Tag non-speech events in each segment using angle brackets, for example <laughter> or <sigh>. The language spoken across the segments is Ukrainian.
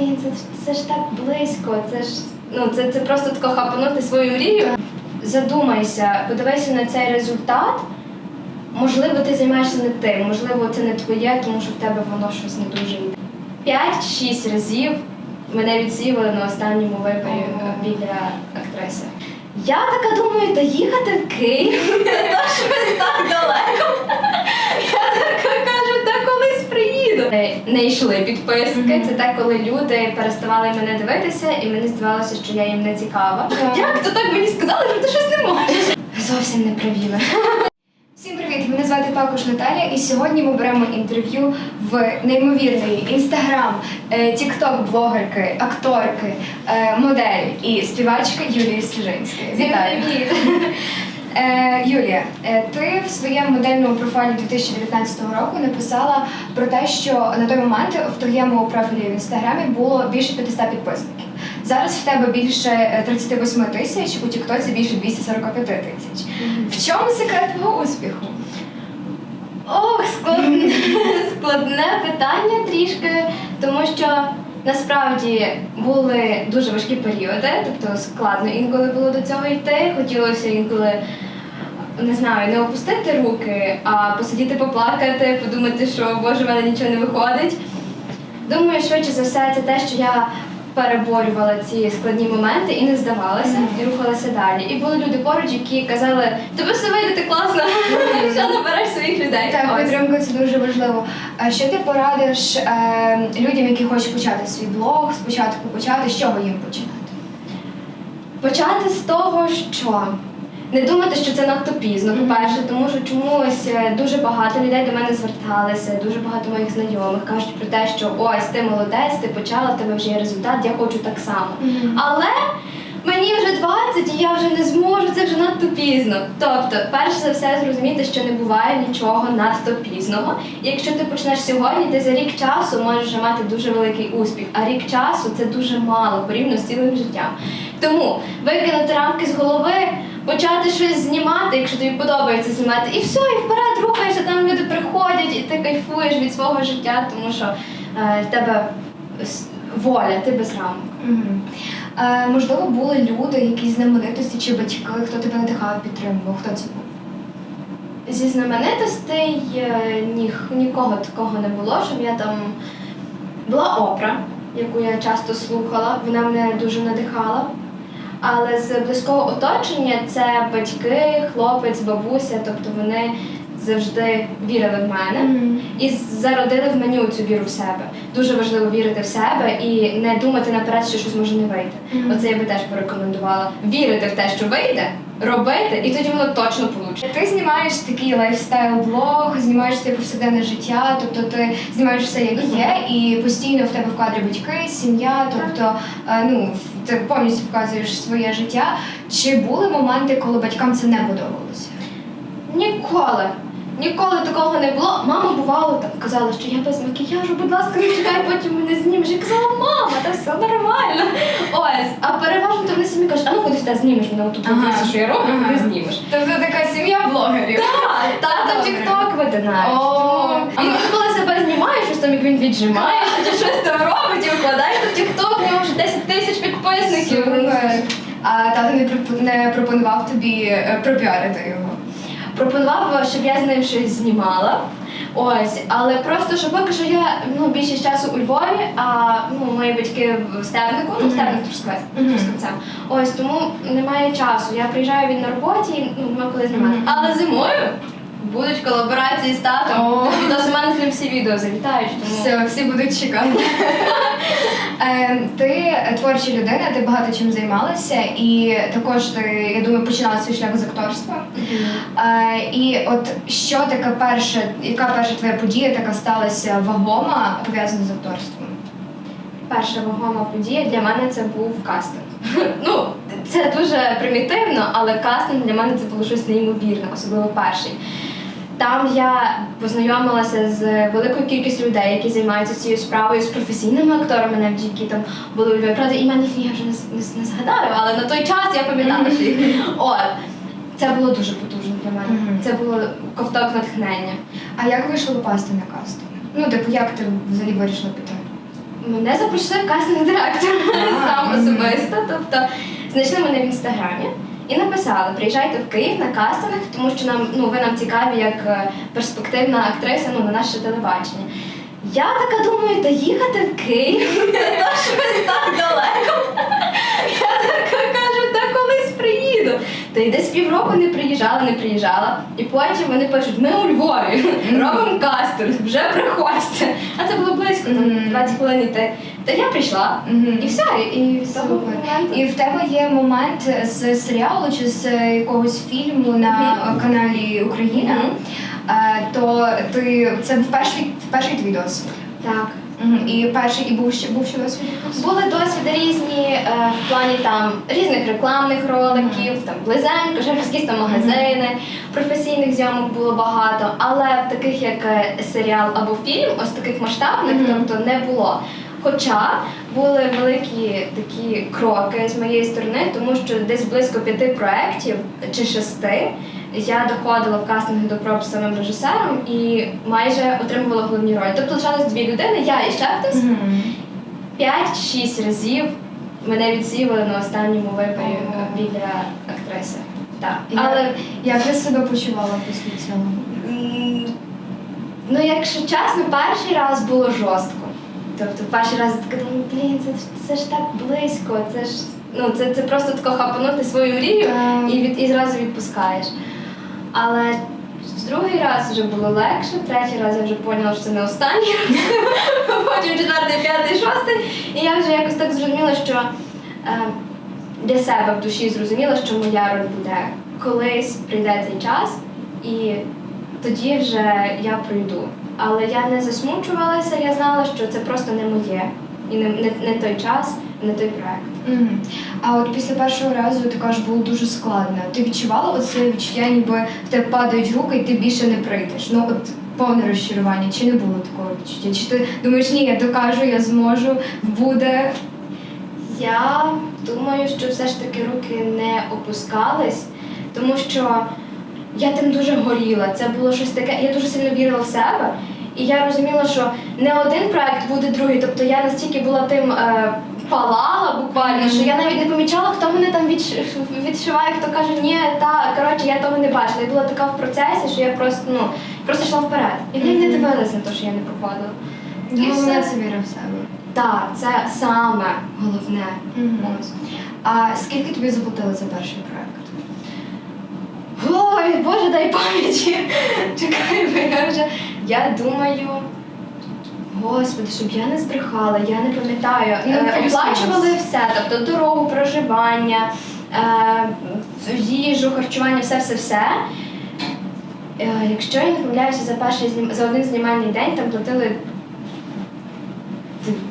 блін, це, ж- це ж так близько, це ж ну це, це просто тако хапанути свою мрію. Задумайся, подивися на цей результат. Можливо, ти займаєшся не тим, можливо, це не твоє, тому що в тебе воно щось не дуже йде. П'ять-шість разів мене відсіяли на останньому виборі біля актриси. Я така думаю, та їхати в Київ, <laughs> то щось так далеко. Я така кажу, та колись приїду. Е, Не йшли підписки. Мгм. Це те, коли люди переставали мене дивитися, і мені здавалося, що я їм не цікава. Так. Як то так мені сказали, що ти щось не можеш? Зовсім не правіли. Всім привіт! Мене звати також Наталя, і сьогодні ми беремо інтерв'ю в неймовірної інстаграм, тікток-блогерки, акторки, е, моделі і співачки Юлії Сліжинської. Вітаю! <laughs> Е, Юлія, е, ти в своєму модельному профілі 2019 року написала про те, що на той момент в твоєму профілі в інстаграмі було більше 500 підписників. Зараз в тебе більше е, 38 тисяч, у Тіктоці більше 245 тисяч. В чому секрет твого успіху? Ох, складне, <laughs> складне питання трішки, тому що насправді були дуже важкі періоди, тобто складно інколи було до цього йти. Хотілося інколи. Не знаю, не опустити руки, а посидіти поплакати, подумати, що боже, в мене нічого не виходить. Думаю, швидше за все, це те, що я переборювала ці складні моменти і не здавалася, і рухалася далі. І були люди поруч, які казали, тебе все вийде, ти класно, <laughs> що набереш своїх людей. Так, Ось. підтримка це дуже важливо. А що ти порадиш е, людям, які хочуть почати свій блог, спочатку почати, з чого їм починати? Почати з того, що не думати, що це надто пізно, по-перше, тому що чомусь е, дуже багато людей до мене зверталися, дуже багато моїх знайомих кажуть про те, що ось ти молодець, ти почала, в тебе вже є результат, я хочу так само. Але мені вже 20 і я вже не зможу, це вже надто пізно. Тобто, перш за все, зрозуміти, що не буває нічого надто пізного. І якщо ти почнеш сьогодні, ти за рік часу можеш вже мати дуже великий успіх. А рік часу це дуже мало порівняно з цілим життям. Тому викинути рамки з голови. Почати щось знімати, якщо тобі подобається знімати, і все, і вперед рухаєшся, там люди приходять, і ти кайфуєш від свого життя, тому що е, в тебе воля, ти без рамок. Мгм. Е, можливо, були люди, якісь знаменитості чи батьки, хто тебе надихав, підтримував. Хто це був? Зі знаменитостей е, ніх, нікого такого не було, щоб я там була опра, яку я часто слухала, вона мене дуже надихала. Але з близького оточення це батьки, хлопець, бабуся, тобто вони завжди вірили в мене і зародили в мені цю віру в себе. Дуже важливо вірити в себе і не думати наперед, що щось може не вийти. Мгм. Оце я би теж порекомендувала. Вірити в те, що вийде, робити, і тоді воно точно вийде. Ти знімаєш такий лайфстайл-блог, знімаєш своє повсякденне життя, тобто ти знімаєш все, як є, і постійно в тебе в кадрі батьки, сім'я, тобто е, ну, ти повністю показуєш своє життя. Чи були моменти, коли батькам це не подобалося? Ніколи. Ніколи такого не було. Мама бувало там казала, що я без макіяжу, будь ласка, не чекай, потім мене знімеш. Я казала, мама, та все нормально. Ось. А переважно то вони самі кажуть, а ну ходи сюди, знімеш мене отут Ага. що я роблю, Ага. не знімеш. Тобто така сім'я блогерів. Так, <laughs> добре. тікток Тому Він коли себе знімає, щось там як він віджимає, чи щось там робить і викладає то в тікток, в нього вже 10 тисяч підписників. А тато не пропонував тобі е, пропіарити його. Пропонував, щоб я з ним щось знімала. Ось, але просто що поки що я ну більшість часу у Львові, а ну мої батьки в Стебнику, ну Мгм. Стебник Трускавець, Трускавцем. Ось тому немає часу. Я приїжджаю він на роботі, ну нема коли знімати. Але зимою будуть колаборації з татом. О. Відос у мене з ним всі відео залітають. Тому Все, всі будуть чекати. <laughs> <laughs> Е, Ти творча людина, ти багато чим займалася, і також ти, я думаю, починала свій шлях з акторства. Е, І от що таке перша, яка перша твоя подія така сталася вагома пов'язана з акторством? перша вагома подія для мене це був кастинг. <laughs> Ну, це дуже примітивно, але кастинг для мене це було щось неймовірне, особливо перший. Там я познайомилася з великою кількістю людей, які займаються цією справою, з професійними акторами, навіть які там були у Львові. Правда, імен їхні я вже не, не, не згадаю, але на той час я пам'ятала що їх. От. Це було дуже потужно для мене. Це було ковток натхнення. А як вийшло попасти на кастинг? Ну, типу, як ти взагалі вирішила піти? мене запросили в кастинг директор <laughs> сам особисто. Тобто знайшли мене в інстаграмі і написали: приїжджайте в Київ на кастинг, тому що нам ну ви нам цікаві як е, перспективна актриса ну, на наше телебачення. Я така думаю, та їхати в Київ, не то що ви так далеко. Я така кажу, та колись приїду. Та й десь півроку не приїжджала, не приїжджала. І потім вони пишуть: ми у Львові робимо кастинг, вже приходьте. А це було близько, там Мгм. 20 хвилин йти. Та я прийшла. І все, і Супер. І в тебе є момент з серіалу чи з якогось фільму на каналі Україна. Е, То ти це в перший, перший твій досвід. Так. І перший, і був ще був ще досвід? Були досвіди різні е, в плані там різних рекламних роликів, там близенько, ще якісь там магазини, професійних зйомок було багато, але в таких як е, серіал або фільм, ось таких масштабних, тобто не було. Хоча були великі такі кроки з моєї сторони, тому що десь близько п'яти проєктів чи шести я доходила в кастинги до проб з самим режисером і майже отримувала головні ролі. Тобто лишалось дві людини, я і ще хтось. 5-6 разів мене відсіяли на останньому виборі біля актриси. Так. Але Як ти себе почувала після цього? ну, якщо чесно, перший раз було жорстко. Тобто перший раз я така думаю, блін, це, це ж так близько, це ж ну це, це просто тако хапанути свою мрію і від і зразу відпускаєш. Але другий раз вже було легше, третій раз я вже поняла, що це не останній раз. <laughs> Потім четвертий, п'ятий, шостий. І я вже якось так зрозуміла, що е, для себе в душі зрозуміла, що моя роль буде колись прийде цей час, і тоді вже я пройду. Але я не засмучувалася, я знала, що це просто не моє, і не, не, не той час, не той проект. Мгм. А от після першого разу ти кажеш, було дуже складно. Ти відчувала оце відчуття, ніби в тебе падають руки, і ти більше не прийдеш. Ну от повне розчарування. Чи не було такого відчуття? Чи ти думаєш, ні, я докажу, я зможу, буде. Я думаю, що все ж таки руки не опускались, тому що я тим дуже горіла. Це було щось таке. Я дуже сильно вірила в себе, і я розуміла, що не один проект буде другий. Тобто я настільки була тим е, палала буквально, що я навіть не помічала, хто мене там відш- відшиває, хто каже, ні, так, коротше, я того не бачила. Я була така в процесі, що я просто ну просто йшла вперед. І навіть не Мгм. дивилась на те, що я не проходила. І все. це віра в себе. Так, це саме головне. Мгм. Ось. А скільки тобі заплатили за перший проект? Ой, Боже, дай пам'яті. <laughs> Чекай, бо я вже. Я думаю. Господи, щоб я не збрехала, я не пам'ятаю. Ну, Е. Оплачували все, тобто дорогу, проживання, е, їжу, харчування, все, все, все. Е, Якщо я не помиляюся, за перший за один знімальний день там платили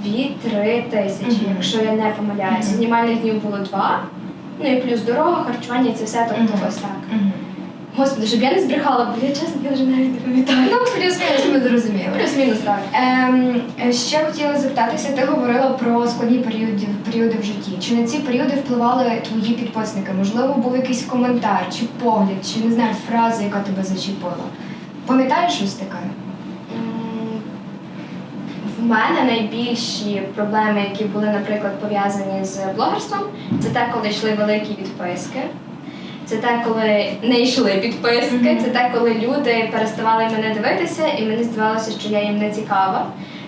2-3 тисячі, Мгм. якщо я не помиляюся. Знімальних днів було два. Ну і плюс дорога, харчування, це все тобто Мгм. ось так. Господи, щоб я не збрехала, бо я чесно я вже навіть не пам'ятаю. Ну, плюс-мінус ми зрозуміли. Плюс-мінус так. Ем, ще хотіла запитатися, ти говорила про складні періоди, періоди в житті. Чи на ці періоди впливали твої підписники? Можливо, був якийсь коментар, чи погляд, чи не знаю, фраза, яка тебе зачепила. Пам'ятаєш щось таке? В мене найбільші проблеми, які були, наприклад, пов'язані з блогерством, це те, коли йшли великі відписки. Це те, коли не йшли підписки, Мгм. це те, коли люди переставали мене дивитися, і мені здавалося, що я їм не цікава.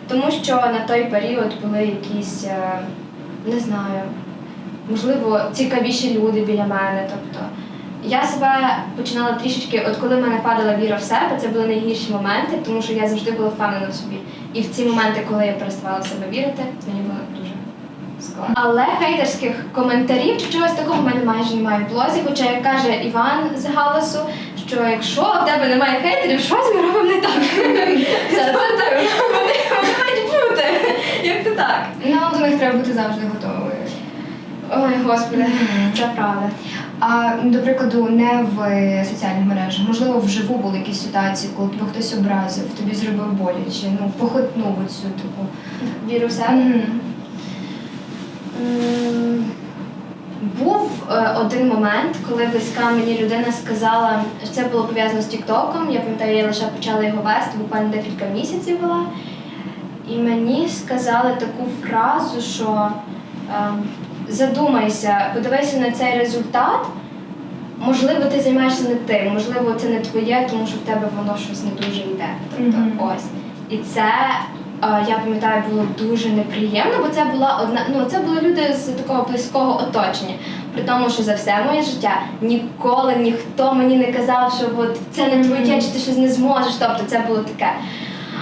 Тому що на той період були якісь, е, не знаю, можливо, цікавіші люди біля мене. Тобто я себе починала трішечки, от коли в мене падала віра в себе, це були найгірші моменти, тому що я завжди була впевнена в собі. І в ці моменти, коли я переставала в себе вірити, мені було. Але хейтерських коментарів чи чогось такого в мене майже немає в блозі. Хоча як каже Іван з галасу, що якщо в тебе немає хейтерів, щось ми робимо не так. <laughs> Це це так. Вони мають бути. Як то так? Ну, до них треба бути завжди готовою. Ой, господи, це правда. А до прикладу, не в соціальних мережах, можливо, вживу були якісь ситуації, коли тебе хтось образив, тобі зробив боляче, ну похитнув оцю таку. Віру в себе. Був е, один момент, коли близька мені людина сказала, що це було пов'язано з Тіктоком. Я пам'ятаю, я лише почала його вести, буквально декілька місяців була. І мені сказали таку фразу, що ем, задумайся, подивися на цей результат. Можливо, ти займаєшся не тим, можливо, це не твоє, тому що в тебе воно щось не дуже йде. Тобто, Мгм. ось. І це е, я пам'ятаю, було дуже неприємно, бо це була одна. Ну це були люди з такого близького оточення. При тому, що за все моє життя ніколи ніхто мені не казав, що от це не твоє, чи ти щось не зможеш. Тобто це було таке.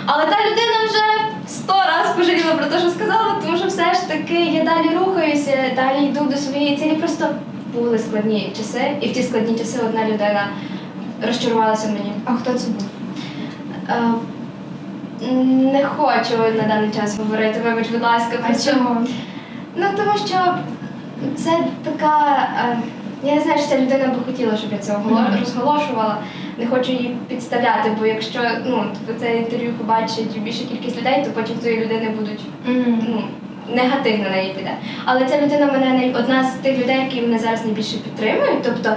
Але та людина вже сто разів пожаліла про те, що сказала, тому що все ж таки я далі рухаюся, далі йду до своєї цілі. Просто були складні часи, і в ті складні часи одна людина розчарувалася мені. А хто це був? Не хочу на даний час говорити, вибач, будь ласка, А що. Ну тому що це така. е, Я не знаю, чи ця людина би хотіла, щоб я це розголошувала. Не хочу її підставляти, бо якщо ну, це інтерв'ю побачить більша кількість людей, то потім цієї людини будуть ну, негативно на неї піде. Але ця людина мене най- одна з тих людей, які мене зараз найбільше підтримують. Тобто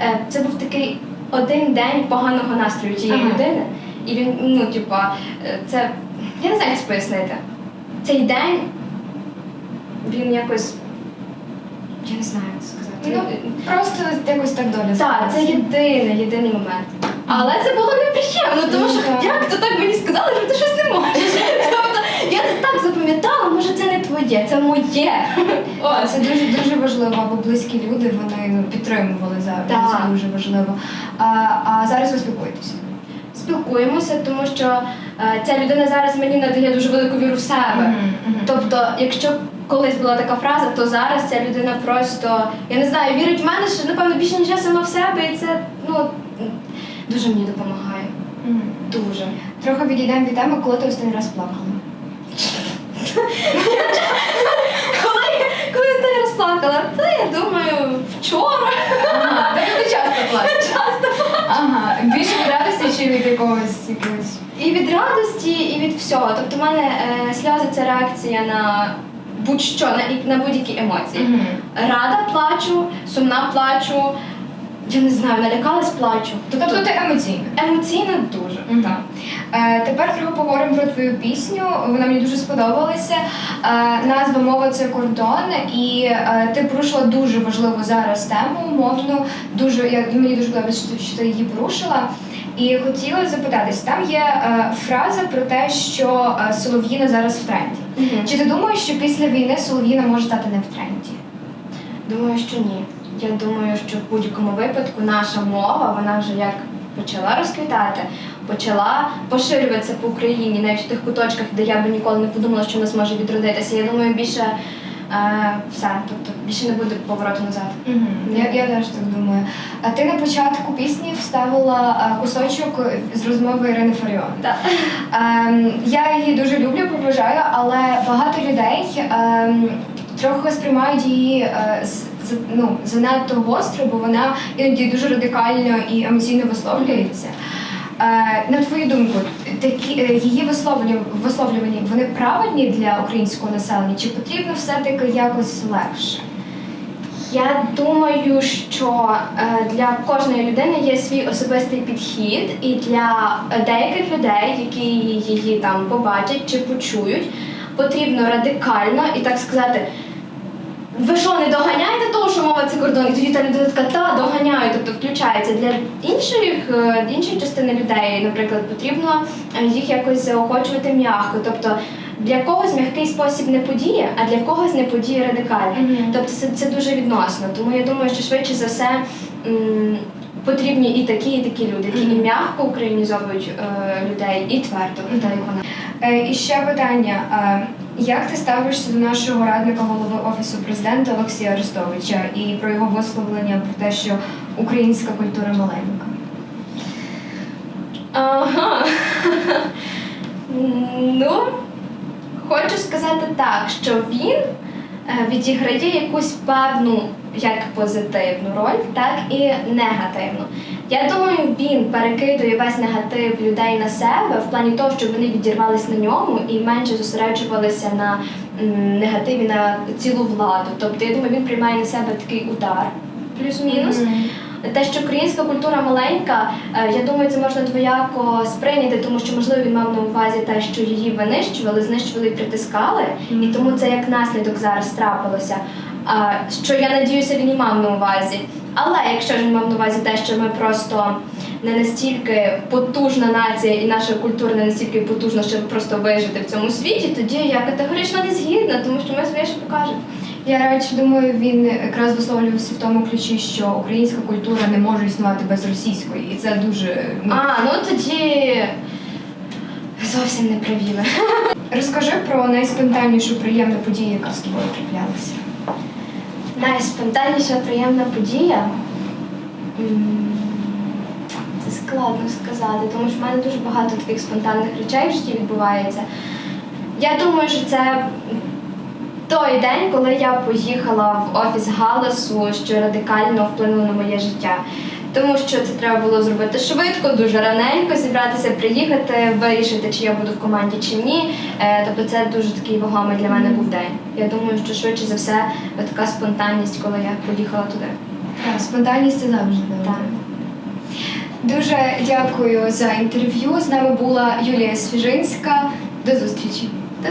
е, це був такий один день поганого настрою тієї Ага. людини. І він, ну, типа, е, це. Я не знаю, як це пояснити. Цей день він якось. Я не знаю, як це сказати. Ну, просто якось так доля. Так, це єдиний, єдиний момент. Але це було неприємно, тому що Так. як то так мені сказали, що ти щось не можеш. <laughs> Тобто я це так запам'ятала, може це не твоє, це моє. Ось. Це дуже дуже важливо, бо близькі люди вони ну, підтримували завжди. Це дуже важливо. А, а зараз ви спілкуєтеся? Спілкуємося, тому що е, ця людина зараз мені надає дуже велику віру в себе. Тобто, якщо колись була така фраза, то зараз ця людина просто, я не знаю, вірить в мене, що напевно більше ніж я сама в себе, і це ну дуже мені допомагає. Дуже. Трохи відійдемо від теми, коли ти останній раз плакала. Коли, я останній раз плакала, то я думаю, вчора. Ага, ти часто плачеш? Часто Ага, більше від радості чи від якогось якогось? І від радості, і від всього. Тобто, в мене е, сльози це реакція на будь-що, на, на будь-які емоції. Рада плачу, сумна плачу, я не знаю, налякалась плачу. Тобто ти емоційна. емоційно дуже. Мгм. Так. Е, тепер трохи поговоримо про твою пісню. Вона мені дуже сподобалася. Е, назва мова це кордон, і е, ти порушила дуже важливу зараз тему мовну. Дуже я мені дуже подобається, що, ти- що ти її порушила. І хотіла запитатись, там є е, фраза про те, що е, солов'їна зараз в тренді. Мгм. Чи ти думаєш, що після війни солов'їна може стати не в тренді? Думаю, що ні. Я думаю, що в будь-якому випадку наша мова, вона вже як почала розквітати, почала поширюватися по Україні, навіть в тих куточках, де я би ніколи не подумала, що вона зможе відродитися. Я думаю, більше е, все, тобто більше не буде повороту назад. Я, я теж так думаю. А ти на початку пісні вставила е, кусочок з розмови Ірини Фаріон. Так. Ем, я її дуже люблю, поважаю, але багато людей ем, трохи сприймають її е, з- ну, занадто гостро, бо вона іноді дуже радикально і емоційно висловлюється. Е, на твою думку, такі е, її висловлювання, висловлювання вони правильні для українського населення, чи потрібно все-таки якось легше? Я думаю, що е, для кожної людини є свій особистий підхід, і для деяких людей, які її там побачать чи почують, потрібно радикально і так сказати. Ви що, не доганяєте того, що мова це кордон? І тоді та людина така, та доганяю, тобто включається. Для інших, е, іншої частини людей, наприклад, потрібно е, їх якось заохочувати м'яко. Тобто для когось м'який спосіб не подіє, а для когось не подіє радикально. Мгм. Тобто це, це дуже відносно. Тому я думаю, що швидше за все м, потрібні і такі, і такі люди, які і м'яко українізовують е, людей, і твердо, Мгм. так. Е, І ще питання: Е, як ти ставишся до нашого радника голови офісу президента Олексія Арестовича і про його висловлення про те, що українська культура маленька? Ага. Ну, хочу сказати так, що він відіграє якусь певну як позитивну роль, так і негативну. Я думаю, він перекидує весь негатив людей на себе в плані того, щоб вони відірвались на ньому і менше зосереджувалися на негативі на цілу владу. Тобто, я думаю, він приймає на себе такий удар, плюс-мінус. Те, що українська культура маленька, е, я думаю, це можна двояко сприйняти, тому що можливо він мав на увазі те, що її винищували, знищували і притискали, і тому це як наслідок зараз трапилося. Що я надіюся, він і мав на увазі. Але якщо ж він мав на увазі те, що ми просто не настільки потужна нація, і наша культура не настільки потужна, щоб просто вижити в цьому світі, тоді я категорично не згідна, тому що ми своє ще покажемо. Я радше думаю, він якраз висловлювався в тому ключі, що українська культура не може існувати без російської, і це дуже ну, А, ну тоді зовсім не праві. розкажи про найспонтаннішу приємну подію, яка з тобою траплялася. Найспонтанніша приємна подія. Це складно сказати, тому що в мене дуже багато таких спонтанних речей в житті відбувається. Я думаю, що це той день, коли я поїхала в офіс Галасу, що радикально вплинуло на моє життя. Тому що це треба було зробити швидко, дуже раненько, зібратися, приїхати, вирішити, чи я буду в команді чи ні. Е, Тобто це дуже такий вагомий для мене був день. Я думаю, що швидше за все така спонтанність, коли я поїхала туди. Так, спонтанність це завжди. Так. Дуже дякую за інтерв'ю. З нами була Юлія Свіжинська. До зустрічі.